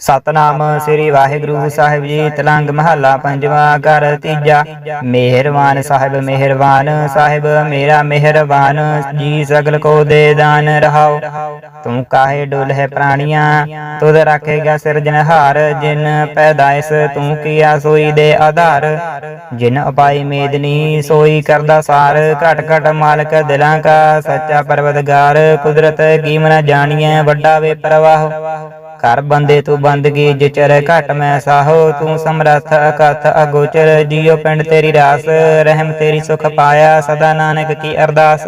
ਸਤਨਾਮ ਸ੍ਰੀ ਵਾਹਿਗੁਰੂ ਸਾਹਿਬ ਜੀ ਤਲੰਗ ਮਹੱਲਾ ਪੰਜਵਾਂ ਘਰ ਤੀਜਾ। ਮਿਹਰਬਾਨ ਸਾਹਿਬ ਮਿਹਰਬਾਨ ਸਾਹਿਬ ਮੇਰਾ ਮਿਹਰਬਾਨ ਜੀ ਸਗਲ ਕੋ ਦੇ ਦਾਨ ਰਹਾਉ ਤੂੰ ਕਾਹੇ ਡੁੱਲ ਹੈ ਪ੍ਰਾਣੀਆਂ? ਤੁਧ ਰੱਖੇਗਾ ਸਿਰਜਨਹਾਰ ਜਿਨ ਪੈਦਾਇਸ ਤੂੰ ਕੀਆ ਸੋਈ ਦੇ ਆਧਾਰ। ਜਿਨ ਉਪਾਈ ਮੇਦਨੀ ਸੋਈ ਕਰਦਾ ਸਾਰ ਘਟ ਘਟ ਮਾਲਕ ਦਿਲਾਂ ਕਾ ਸੱਚਾ ਪਰਵਤਗਾਰ। ਕੁਦਰਤ ਕੀ ਮਨ ਜਾਣੀਐ ਵੱਡਾ ਵੇ ਪ੍ਰਵਾਹ। ਕਰ ਬੰਦੇ ਤੂੰ ਬੰਦਗੀ, ਜਿਚਰ ਘਟ ਮੈਂ ਸਾਹੋ, ਤੂੰ ਸਮਰੱਥ ਅਕਥ ਅਗੋਚਰ ਜੀਉ ਪਿੰਡ ਤੇਰੀ ਰਾਸ, ਰਹਿਮ ਤੇਰੀ ਸੁਖ ਪਾਇਆ, ਸਦਾ ਨਾਨਕ ਕੀ ਅਰਦਾਸ।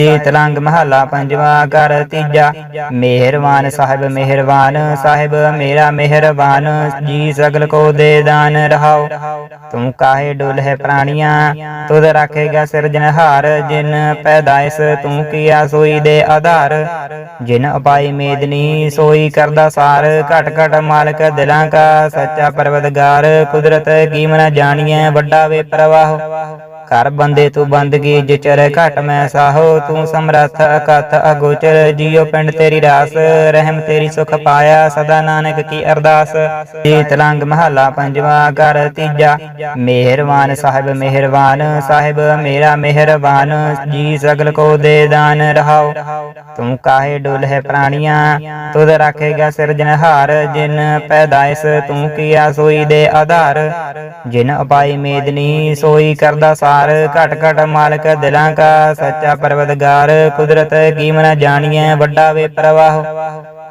ਤਲੰਗ ਮਹੱਲਾ ਪੰਜਵਾਂ ਘਰ ਤੀਜਾ ਮਿਹਰਬਾਨ ਸਾਹਿਬ ਮਿਹਰਬਾਨ ਸਾਹਿਬ ਮੇਰਾ ਮਿਹਰਬਾਨ ਜੀ ਸਗਲ ਕੋ ਦੇ ਦਾਨ ਰਹਾਉ ਤੂੰ ਕਾਹੇ ਡੁੱਲ ਹੈ ਪ੍ਰਾਣੀਆਂ ਤੁਧ ਰੱਖੇਗਾ ਸਿਰਜਨਹਾਰ ਜਿਨ ਪੈਦਾਇਸ ਤੂੰ ਕੀਆ ਸੋਈ ਦੇ ਆਧਾਰ ਜਿਨ ਉਪਾਈ ਮੇਦਨੀ ਸੋਈ ਕਰਦਾ ਸਾਰ ਘਟ ਘਟ ਮਾਲਕ ਦਿਲਾਂ ਕਾ ਸੱਚਾ ਪਰਵਤਗਾਰ ਕੁਦਰਤ ਕੀ ਮਨ ਜਾਣੀਐ ਵੱਡਾ ਵੇ ਪ੍ਰਵਾਹ ਕਰ ਬੰਦੇ ਤੂੰ ਬੰਦਗੀ ਜਿਚਰ ਘਟ ਮੈਂ ਸਾਹੋ, ਤੂੰ ਸਮਰੱਥ ਅਕਥ ਅਗੋਚਰ ਜੀਉ ਪਿੰਡ ਤੇਰੀ ਰਾਸ, ਰਹਿਮ ਤੇਰੀ ਸੁਖ ਪਾਇਆ ਸਦਾ ਨਾਨਕ ਕੀ ਅਰਦਾਸ। ਜੀ ਤਲੰਗ ਮਹੱਲਾ ਪੰਜਵਾਂ, ਘਰ ਤੀਜਾ, ਮਿਹਰਬਾਨ ਸਾਹਿਬ ਮਿਹਰਬਾਨ, ਸਾਹਿਬ ਮੇਰਾ ਮਿਹਰਬਾਨ, ਜੀ ਸਗਲ ਕੋ ਦੇ ਦਾਨ ਰਹਾਉ ਤੂੰ ਕਾਹੇ ਡੁੱਲ ਹੈ ਪ੍ਰਾਣੀਆਂ, ਤੁਧ ਰੱਖੇਗਾ ਸਿਰਜਨਹਾਰ ਜਿਨ ਪੈਦਾਇਸ ਤੂੰ ਕੀਆ ਸੋਈ ਦੇ ਆਧਾਰ। ਜਿਨ ਉਪਾਈ ਮੇਦਨੀ, ਸੋਈ ਕਰਦਾ ਸਾਰ ਘਟ ਘਟ ਮਾਲਕ ਦਿਲਾਂ ਕਾ, ਸੱਚਾ ਪਰਵਤਗਾਰ ਕੁਦਰਤ ਕੀ ਮਨ ਜਾਣੀਐ, ਵੱਡਾ ਵੇ ਪ੍ਰਵਾਹ।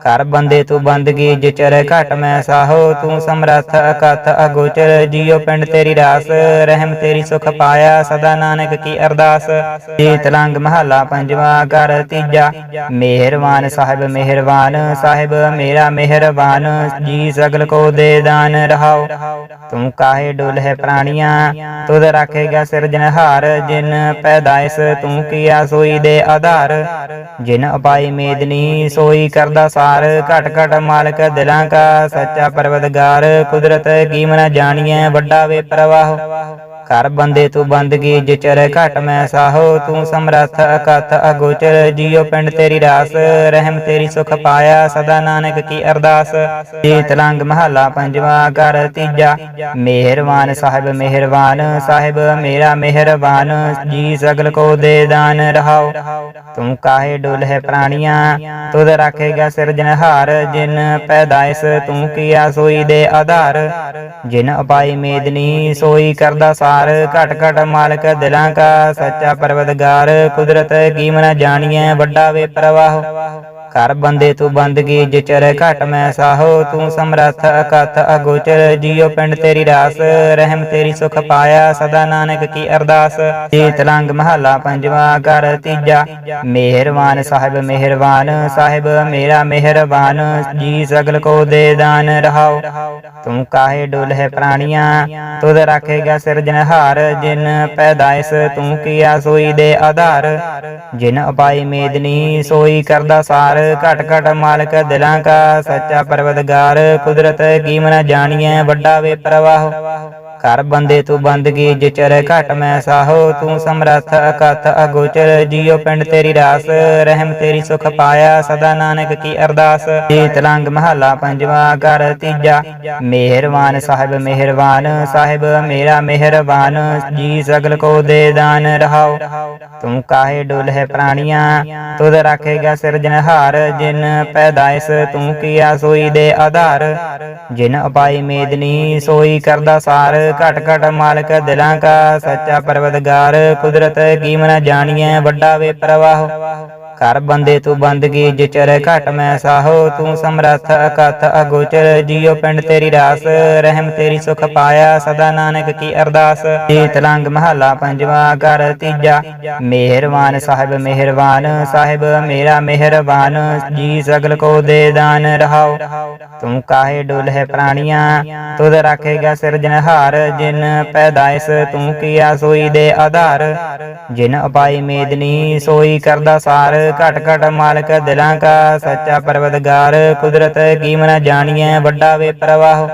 ਕਰ ਬੰਦੇ ਤੂੰ ਬੰਦਗੀ ਜਿਚਰ ਘਟ ਮੈਂ ਸਾਹੋ, ਤੂੰ ਸਮਰੱਥ ਅਕਥ ਅਗੋਚਰ, ਜੀਉ ਪਿੰਡ ਤੇਰੀ ਰਾਸ, ਰਹਿਮ ਤੇਰੀ ਸੁਖ ਪਾਇਆ, ਸਦਾ ਨਾਨਕ ਕੀ ਅਰਦਾਸ। ਜੀ ਤਲੰਗ ਮਹੱਲਾ ਪੰਜਵਾਂ, ਘਰ ਤੀਜਾ, ਮਿਹਰਬਾਨ ਸਾਹਿਬ ਮਿਹਰਬਾਨ ਸਾਹਿਬ, ਮੇਰਾ ਮਿਹਰਬਾਨ, ਜੀ ਸਗਲ ਕੋ ਦੇ ਦਾਨ ਰਹਾਉ ਤੂੰ ਕਾਹੇ ਡੁੱਲ ਹੈ ਪ੍ਰਾਣੀਆਂ, ਤੁਧ ਰੱਖੇਗਾ ਸਿਰਜਨਹਾਰ ਜਿਨ ਪੈਦਾਇਸ ਤੂੰ ਕੀਆ ਸੋਈ ਦੇ ਆਧਾਰ। ਜਿਨ ਅਪਾਈ ਮੇਦਨੀ, ਸੋਈ ਕਰਦਾ ਸਾਰ। ਘਟ ਘਟ ਮਾਲਕ ਦਿਲਾਂ ਕਾ ਸੱਚਾ ਪਰਵਤਗਾਰ ਕੁਦਰਤ ਕੀ ਮਨ ਜਾਣੀਐ ਵੱਡਾ ਵੇ ਪ੍ਰਵਾਹ। ਕਰ ਬੰਦੇ ਤੂੰ ਬੰਦਗੀ ਜਿਚਰ ਘਟ ਮੈਂ ਸਾਹੋ, ਤੂੰ ਸਮਰੱਥ ਅਕਥ ਅਗੋਚਰ ਜੀਉ ਪਿੰਡ ਤੇਰੀ ਰਾਸ, ਰਹਿਮ ਤੇਰੀ ਸੁਖ ਪਾਇਆ ਸਦਾ ਨਾਨਕ ਕੀ ਅਰਦਾਸ। ਜੀ ਤਲੰਗ ਮਹੱਲਾ ਪੰਜਵਾਂ, ਘਰ ਤੀਜਾ, ਮਿਹਰਬਾਨ ਸਾਹਿਬ ਮਿਹਰਬਾਨ, ਸਾਹਿਬ ਮੇਰਾ ਮਿਹਰਬਾਨ, ਜੀ ਸਗਲ ਕੋ ਦੇ ਦਾਨ ਰਹਾਉ ਤੂੰ ਕਾਹੇ ਡੁੱਲ ਹੈ ਪ੍ਰਾਣੀਆਂ, ਤੁਧ ਰੱਖੇਗਾ ਸਿਰਜਨਹਾਰ ਜਿਨ ਪੈਦਾਇਸ ਤੂੰ ਕੀਆ ਸੋਈ ਦੇ ਆਧਾਰ। ਜਿਨ ਉਪਾਈ ਮੇਦਨੀ ਸੋਈ ਕਰਦਾ ਸਾਰ ਘਟ ਘਟ ਮਾਲਕ ਦਿਲਾਂ ਕਾ, ਸੱਚਾ ਪਰਵਤਗਾਰ, ਕੁਦਰਤ ਕੀ ਮਨ ਜਾਣੀਐ, ਵੱਡਾ ਵੇ ਪ੍ਰਵਾਹ। ਕਰ ਬੰਦੇ ਤੂੰ ਬੰਦਗੀ ਜਿਚਰ ਘਟ ਮੈਂ ਸਾਹੋ, ਤੂੰ ਸਮਰੱਥ ਅਕਥ ਅਗੋਚਰ, ਜੀਉ ਪਿੰਡ ਤੇਰੀ ਰਾਸ, ਰਹਿਮ ਤੇਰੀ ਸੁਖ ਪਾਇਆ, ਸਦਾ ਨਾਨਕ ਕੀ ਅਰਦਾਸ। ਜੀ ਤਲੰਗ ਮਹੱਲਾ ਪੰਜਵਾਂ, ਘਰ ਤੀਜਾ, ਮਿਹਰਬਾਨ ਸਾਹਿਬ ਮਿਹਰਬਾਨ, ਸਾਹਿਬ ਮੇਰਾ ਮਿਹਰਬਾਨ, ਜੀ ਸਗਲ ਕੋ ਦੇ ਦਾਨ ਰਹਾਉ ਤੂੰ ਕਾਹੇ ਡੁਲ ਹੈ ਪ੍ਰਾਣੀਆਂ, ਤੁਧ ਰੱਖੇਗਾ ਸਿਰਜਨਹਾਰ ਜਿਨ ਪੈਦਾਇਸ ਤੂੰ ਕੀਆ ਸੋਈ ਦੇ ਆਧਾਰ। ਜਿਨ ਅਪਾਈ ਮੇਦਨੀ, ਸੋਈ ਕਰਦਾ ਸਾਰ ਘਟ ਘਟ ਮਾਲਕ ਦਿਲਾਂ ਕਾ ਸੱਚਾ ਪਰਵਤਗਾਰ ਕੁਦਰਤ ਕੀ ਮਨ ਜਾਣੀਐ ਵੱਡਾ ਵੇ ਪ੍ਰਵਾਹ। ਕਰ ਬੰਦੇ ਤੂੰ ਬੰਦਗੀ ਜਿਚਰ ਘਟ ਮੈਂ ਸਾਹੋ ਤੂੰ ਸਮਰੱਥ ਅਕਥ ਅਗੋਚਰ ਜੀਉ ਪਿੰਡ ਤੇਰੀ ਰਾਸ, ਰਹਿਮ ਤੇਰੀ ਸੁਖ ਪਾਇਆ, ਸਦਾ ਨਾਨਕ ਕੀ ਅਰਦਾਸ। ਜੀ ਤਲੰਗ ਮਹੱਲਾ ਪੰਜਵਾਂ, ਘਰ ਤੀਜਾ, ਮਿਹਰਬਾਨ ਸਾਹਿਬ ਮਿਹਰਬਾਨ ਸਾਹਿਬ, ਮੇਰਾ ਮਿਹਰਬਾਨ, ਜੀ ਸਗਲ ਕੋ ਦੇ ਦਾਨ ਰਹਾਉ ਤੂੰ ਕਾਹੇ ਡੁਲ ਹੈ ਪ੍ਰਾਣੀਆਂ, ਤੁਧ ਰੱਖੇਗਾ ਸਿਰਜਨਹਾਰ ਜਿਨ ਪੈਦਾਇਸ ਤੂੰ ਕੀਆ ਸੋਈ ਦੇ ਆਧਾਰ। ਜਿਨ ਅਪਾਈ ਮੇਦਨੀ ਸੋਈ ਕਰਦਾ ਸਾਰ ਘਟ ਘਟ ਮਾਲਕ ਦਿਲਾਂ ਕਾ ਸੱਚਾ ਪਰਵਤਗਾਰ ਕੁਦਰਤ ਕੀ ਮਨ ਜਾਣੀਐ ਵੱਡਾ ਵੇ ਪ੍ਰਵਾਹ। ਕਰ ਬੰਦੇ ਤੂੰ ਬੰਦਗੀ ਜਿਚਰ ਘਟ ਮੈਂ ਸਾਹੋ, ਤੂੰ ਸਮਰੱਥ ਅਕਥ ਅਗੋਚਰ ਜੀਉ ਪਿੰਡ ਤੇਰੀ ਰਾਸ, ਰਹਿਮ ਤੇਰੀ ਸੁਖ ਪਾਇਆ ਸਦਾ ਨਾਨਕ ਕੀ ਅਰਦਾਸ। ਜੀ ਤਲੰਗ ਮਹੱਲਾ ਪੰਜਵਾਂ, ਘਰ ਤੀਜਾ, ਮਿਹਰਬਾਨ ਸਾਹਿਬ ਮਿਹਰਬਾਨ ਸਾਹਿਬ, ਮੇਰਾ ਮਿਹਰਬਾਨ, ਜੀ ਸਗਲ ਕੋ ਦੇ ਦਾਨ ਰਹਾਉ ਤੂੰ ਕਾਹੇ ਡੁੱਲ ਹੈ ਪ੍ਰਾਣੀਆਂ, ਤੁਧ ਰੱਖੇਗਾ ਸਿਰਜਨਹਾਰ ਜਿਨ ਪੈਦਾਇਸ ਤੂੰ ਕੀਆ ਸੋਈ ਦੇ ਆਧਾਰ। ਜਿਨ ਅਪਾਈ ਮੇਦਨੀ ਸੋਈ ਕਰਦਾ ਸਾਰ ਘਟ ਘਟ ਮਾਲਕ ਦਿਲਾਂ ਕਾ ਸੱਚਾ ਪਰਵਤਗਾਰ ਕੁਦਰਤ ਕੀ ਮਨ ਜਾਣੀਐ ਵੱਡਾ ਵੇ ਪ੍ਰਵਾਹ।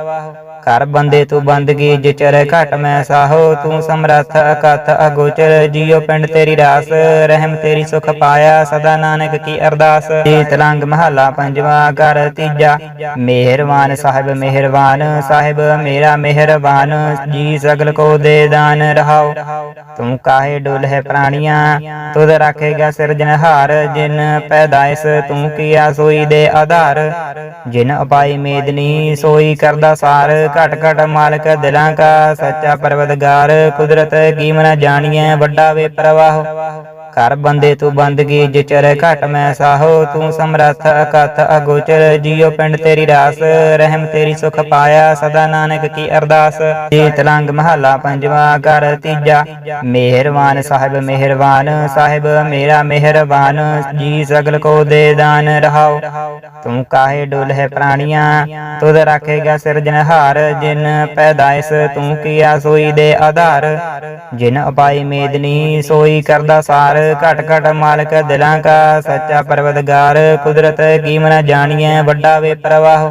ਕਰ ਬੰਦੇ ਤੂੰ ਬੰਦਗੀ ਜਿਚਰ ਘਟ ਮੈਂ ਸਾਹੋ, ਤੂੰ ਸਮਰੱਥ ਅਕਥ ਅਗੋਚਰ ਜੀਉ ਪਿੰਡ ਤੇਰੀ ਰਾਸ, ਰਹਿਮ ਤੇਰੀ ਸੁਖ ਪਾਇਆ ਸਦਾ ਨਾਨਕ ਕੀ ਅਰਦਾਸ। ਜੀਤ ਲੰਗ ਮਹੱਲਾ ਪੰਜਵਾ ਕਰ ਤੀਜਾ, ਮਿਹਰਬਾਨ ਸਾਹਿਬ ਮਿਹਰਬਾਨ, ਸਾਹਿਬ ਮੇਰਾ ਮਿਹਰਬਾਨ, ਜੀ ਸਗਲ ਕੋ ਦੇ ਦਾਨ ਰਹਾਓ। ਤੂੰ ਕਾਹੇ ਡੁਲ ਹੈ ਪ੍ਰਾਣੀਆਂ, ਤੁਧ ਰੱਖੇਗਾ ਸਿਰਜਨਹਾਰ ਜਿਨ ਪੈਦਾਇਸ ਤੂੰ ਕੀਆ ਸੋਈ ਦੇ ਆਧਾਰ। ਜਿਨ ਅਪਾਈ ਮੇਦਨੀ ਸੋਈ ਕਰਦਾ ਸਾਰ ਘਟ ਘਟ ਮਾਲਕ ਦਿਲਾਂ ਕਾ ਸੱਚਾ ਪਰਵਦਗਾਰ ਕੁਦਰਤ ਕੀ ਮਨ ਜਾਣੀਐ ਵੱਡਾ ਵੇ ਪ੍ਰਵਾਹ। ਕਰ ਬੰਦੇ ਤੂੰ ਬੰਦਗੀ ਜਿਚਰ ਘਟ ਮੈਂ ਸਾਹੋ, ਤੂੰ ਸਮਰੱਥ ਅਕਥ ਅਗੋਚਰ ਜੀਉ ਪਿੰਡ ਤੇਰੀ ਰਾਸ, ਰਹਿਮ ਤੇਰੀ ਸੁਖ ਪਾਇਆ ਸਦਾ ਨਾਨਕ ਕੀ ਅਰਦਾਸ। ਜੀਤ ਲੰਗ ਮਹੱਲਾ ਪੰਜਵਾ ਕਰ ਤੀਜਾ, ਮਿਹਰਬਾਨ ਸਾਹਿਬ ਮਿਹਰਬਾਨ, ਸਾਹਿਬ ਮੇਰਾ ਮਿਹਰਬਾਨ, ਜੀ ਸਗਲ ਕੋ ਦੇ ਦਾਨ ਰਹਾਓ। ਤੂੰ ਕਾਹੇ ਡੁਲ ਹੈ ਪ੍ਰਾਣੀਆਂ, ਤੁਧ ਰੱਖੇਗਾ ਸਿਰਜਨਹਾਰ ਜਿਨ ਪੈਦਾਇਸ ਤੂੰ ਕੀਆ ਸੋਈ ਦੇ ਆਧਾਰ। ਜਿਨ ਅਪਾਈ ਮੇਦਨੀ ਸੋਈ ਕਰਦਾ ਸਾਰ ਘਟ ਘਟ ਮਾਲਕ ਦਿਲਾਂ ਕਾ ਸੱਚਾ ਪਰਵਦਗਾਰ ਕੁਦਰਤ ਕੀ ਮਨ ਜਾਣੀਐ ਵੱਡਾ ਵੇ ਪ੍ਰਵਾਹ।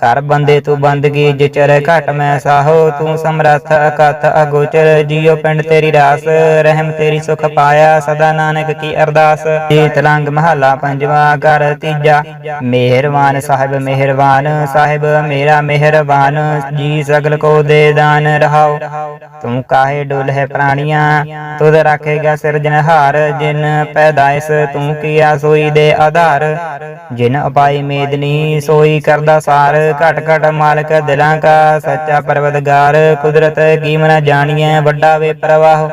ਕਰ ਬੰਦੇ ਤੂੰ ਬੰਦਗੀ ਜਿਚਰ ਘਟ ਮੈਂ ਸਾਹੋ, ਤੂੰ ਸਮਰੱਥ ਅਕਥ ਅਗੋਚਰ ਜੀਉ ਪਿੰਡ ਤੇਰੀ ਰਾਸ, ਰਹਿਮ ਤੇਰੀ ਸੁਖ ਪਾਇਆ, ਸਦਾ ਨਾਨਕ ਕੀ ਅਰਦਾਸ। ਜੀਤ ਲੰਗ ਮਹੱਲਾ ਪੰਜਵਾ ਕਰ ਤੀਜਾ, ਮਿਹਰਬਾਨ ਸਾਹਿਬ ਮਿਹਰਬਾਨ ਸਾਹਿਬ, ਮੇਰਾ ਮਿਹਰਬਾਨ, ਜੀ ਸਗਲ ਕੋ ਦੇ ਦਾਨ ਰਹਾਓ। ਤੂੰ ਕਾਹੇ ਡੁਲ ਹੈ ਪ੍ਰਾਣੀਆਂ, ਤੁਧ ਰੱਖੇਗਾ ਸਿਰਜਨਹਾਰ ਜਿਨ ਪੈਦਾਇਸ ਤੂੰ ਕੀਆ ਸੋਈ ਦੇ ਆਧਾਰ। ਜਿਨ ਅਪਾਈ ਮੇਦਨੀ, ਸੋਈ ਕਰਦਾ ਸਾਰ ਘਟ ਘਟ ਮਾਲਕ ਦਿਲਾਂ ਕਾ ਸੱਚਾ ਪਰਵਦਗਾਰ ਕੁਦਰਤ ਕੀ ਮਨ ਜਾਣੀਐ ਵੱਡਾ ਵੇ ਪ੍ਰਵਾਹ।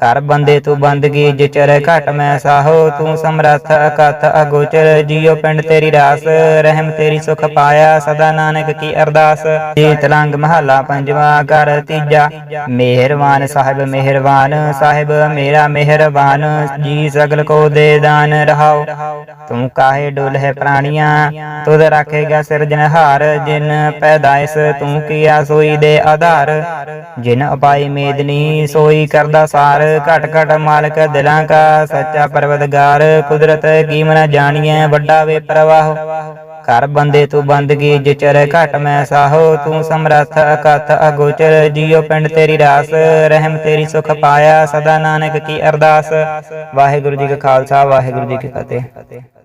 ਕਰ ਬੰਦੇ ਤੂੰ ਬੰਦਗੀ ਜਿਚਰ ਘਟ ਮੈਂ ਸਾਹੋ, ਤੂੰ ਸਮਰੱਥ ਅਕਥ ਅਗੋਚਰ ਜੀਉ ਪਿੰਡ ਤੇਰੀ ਰਾਸ, ਰਹਿਮ ਤੇਰੀ ਸੁਖ ਪਾਇਆ, ਸਦਾ ਨਾਨਕ ਕੀ ਅਰਦਾਸ। ਜੀਤ ਲੰਗ ਮਹੱਲਾ ਪੰਜਵਾ ਕਰ ਤੀਜਾ, ਮਿਹਰਬਾਨ ਸਾਹਿਬ ਮਿਹਰਬਾਨ, ਸਾਹਿਬ ਮੇਰਾ ਮਿਹਰਬਾਨ, ਜੀ ਸਗਲ ਕੋ ਦੇ ਦਾਨ ਰਹਾਓ। ਤੂੰ ਕਾਹੇ ਡੁੱਲ ਹੈ ਪ੍ਰਾਣੀਆਂ, ਤੁਧ ਰੱਖੇਗਾ ਸਿਰਜਨਹਾਰ ਜਿਨ ਪੈਦਾਇਸ ਤੂੰ ਕੀਆ ਸੋਈ ਦੇ ਆਧਾਰ। ਜਿਨ ਅਪਾਈ ਮੇਦਨੀ ਸੋਈ ਕਰਦਾ ਸਾਰ ਘਟ ਘਟ ਮਾਲਕ ਦਿਲਾਂ ਕਾ, ਸੱਚਾ ਪਰਵਦਗਾਰ ਕੁਦਰਤ ਕੀ ਮਨ ਜਾਣੀਐ, ਵੱਡਾ ਵੇ ਪ੍ਰਵਾਹ। ਕਰ ਬੰਦੇ ਤੂੰ ਬੰਦਗੀ ਜਿਚਰ ਘਟ ਮੈਂ ਸਾਹੋ ਤੂੰ ਸਮਰੱਥ ਅਕਥ ਅਗੋਚਰ ਜੀਉ ਪਿੰਡ ਤੇਰੀ ਰਾਸ, ਰਹਿਮ ਤੇਰੀ ਸੁਖ ਪਾਇਆ, ਸਦਾ ਨਾਨਕ ਕੀ ਅਰਦਾਸ। ਵਾਹਿਗੁਰੂ ਜੀ ਕਾ ਖਾਲਸਾ, ਵਾਹਿਗੁਰੂ ਜੀ ਕੀ ਫਤਿਹ।